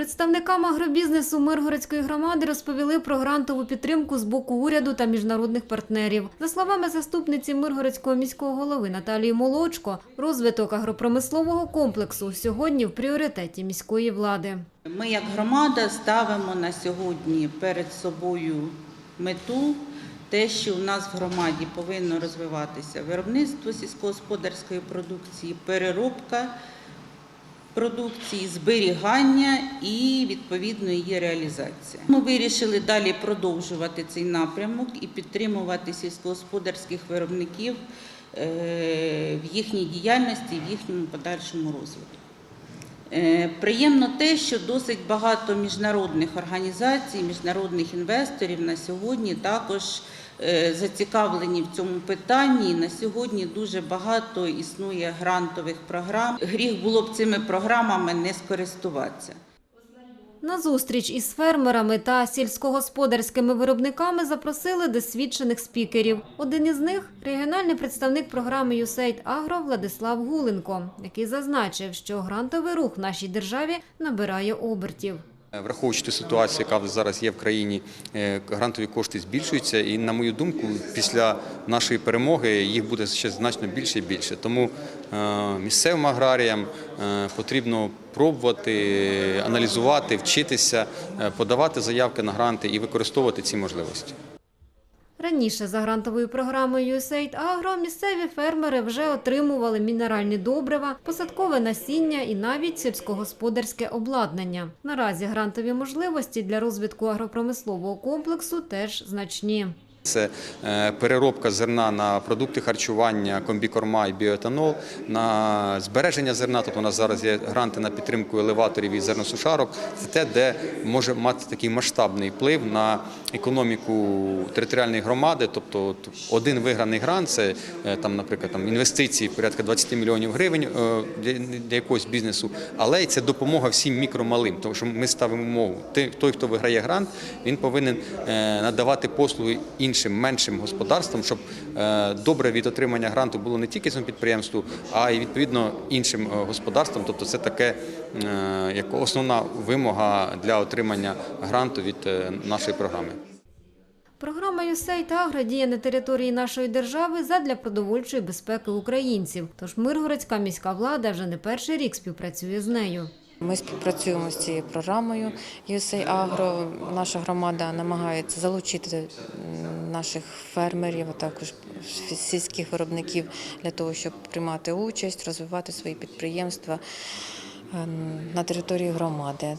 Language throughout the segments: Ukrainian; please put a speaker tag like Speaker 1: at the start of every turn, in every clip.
Speaker 1: Представникам агробізнесу Миргородської громади розповіли про грантову підтримку з боку уряду та міжнародних партнерів. За словами заступниці Миргородського міського голови Наталії Молочко, розвиток агропромислового комплексу сьогодні в пріоритеті міської влади.
Speaker 2: Ми як громада ставимо на сьогодні перед собою мету, те, що у нас в громаді повинно розвиватися виробництво сільськогосподарської продукції, переробка продукції, зберігання і відповідно її реалізація. Ми вирішили далі продовжувати цей напрямок і підтримувати сільськогосподарських виробників е, в їхній діяльності, в їхньому подальшому розвитку. Е, Приємно те, що досить багато міжнародних організацій, міжнародних інвесторів на сьогодні також зацікавлені в цьому питанні. На сьогодні дуже багато існує грантових програм. Гріх було б цими програмами не скористуватися.
Speaker 1: На зустріч із фермерами та сільськогосподарськими виробниками запросили досвідчених спікерів. Один із них регіональний представник програми USAID Agro Владислав Гуленко, який зазначив, що грантовий рух в нашій державі набирає обертів.
Speaker 3: Враховуючи ту ситуацію, яка зараз є в країні, е, грантові кошти збільшуються, і на мою думку, після нашої перемоги їх буде ще значно більше і більше. Тому е, місцевим аграріям е, потрібно пробувати аналізувати, вчитися, е, подавати заявки на гранти і використовувати ці можливості.
Speaker 1: Раніше за грантовою програмою USAID Agro місцеві фермери вже отримували мінеральні добрива, посадкове насіння і навіть сільськогосподарське обладнання. Наразі грантові можливості для розвитку агропромислового комплексу теж значні.
Speaker 3: Це е, переробка зерна на продукти харчування, комбікорма і біоетанол, на збереження зерна. Тобто у нас зараз є гранти на підтримку елеваторів і зерносушарок. Це те, де може мати такий масштабний вплив на економіку територіальної громади. Тобто один виграний грант це е, там, наприклад, там інвестиції порядка 20 мільйонів гривень е, для, якогось бізнесу, але це допомога всім мікромалим, тому що ми ставимо умову. Ти- Той, хто виграє грант, він повинен надавати послуги іншим меншим господарствам, щоб е, добре від отримання гранту було не тільки цьому підприємству, а й відповідно іншим е, господарствам. Тобто, це таке е, як основна вимога для отримання гранту від нашої програми.
Speaker 1: Програма USAID Agro діє на території нашої держави задля продовольчої безпеки українців. Тож Миргородська міська влада вже не перший рік співпрацює з нею.
Speaker 4: Ми співпрацюємо з цією програмою USA Agro. Наша громада намагається залучити наших фермерів, а також сільських виробників для того, щоб приймати участь, розвивати свої підприємства ем, на території громади.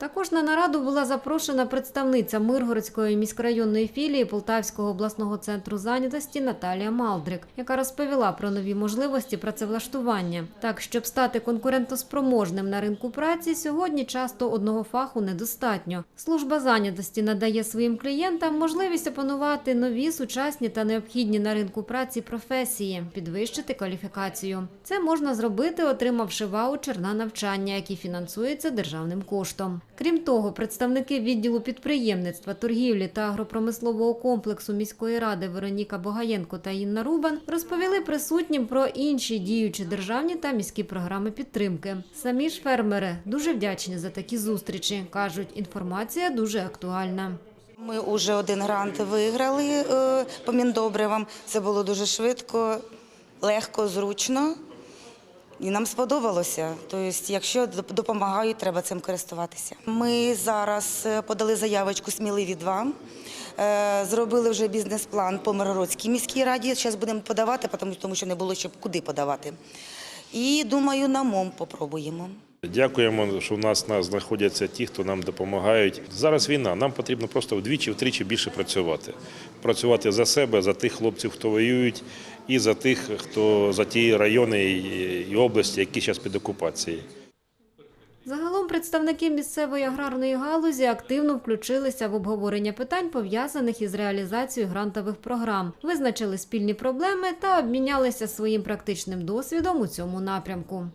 Speaker 1: Також на нараду була запрошена представниця Миргородської міськрайонної філії Полтавського обласного центру зайнятості Наталія Малдрик, яка розповіла про нові можливості працевлаштування. Так, щоб стати конкурентоспроможним на ринку праці, сьогодні часто одного фаху недостатньо. Служба зайнятості надає своїм клієнтам можливість опанувати нові сучасні та необхідні на ринку праці професії, підвищити кваліфікацію. Це можна зробити, отримавши ваучер на навчання, який фінансується державним коштом. Крім того, представники відділу підприємництва, торгівлі та агропромислового комплексу міської ради Вероніка Богаєнко та Інна Рубан розповіли присутнім про інші діючі державні та міські програми підтримки. Самі ж фермери дуже вдячні за такі зустрічі. кажуть, інформація дуже актуальна.
Speaker 5: Ми вже один грант виграли е, по міндобривам. Це було дуже швидко, легко, зручно. І нам сподобалося. Тобто, якщо доп- допомагають, треба цим користуватися. Ми зараз е, подали заявочку сміливі 2 Е, Зробили вже бізнес-план по Миргородській міській раді. Зараз будемо подавати, тому що не було ще куди подавати. І думаю, на МОМ попробуємо.
Speaker 6: Дякуємо, що в нас, знаходяться ті, хто нам допомагають. Зараз війна. Нам потрібно просто вдвічі, втричі більше працювати. Працювати за себе, за тих хлопців, хто воюють, і за тих, хто за ті райони і області, які зараз під окупацією.
Speaker 1: Загалом представники місцевої аграрної галузі активно включилися в обговорення питань, пов'язаних із реалізацією грантових програм, визначили спільні проблеми та обмінялися своїм практичним досвідом у цьому напрямку.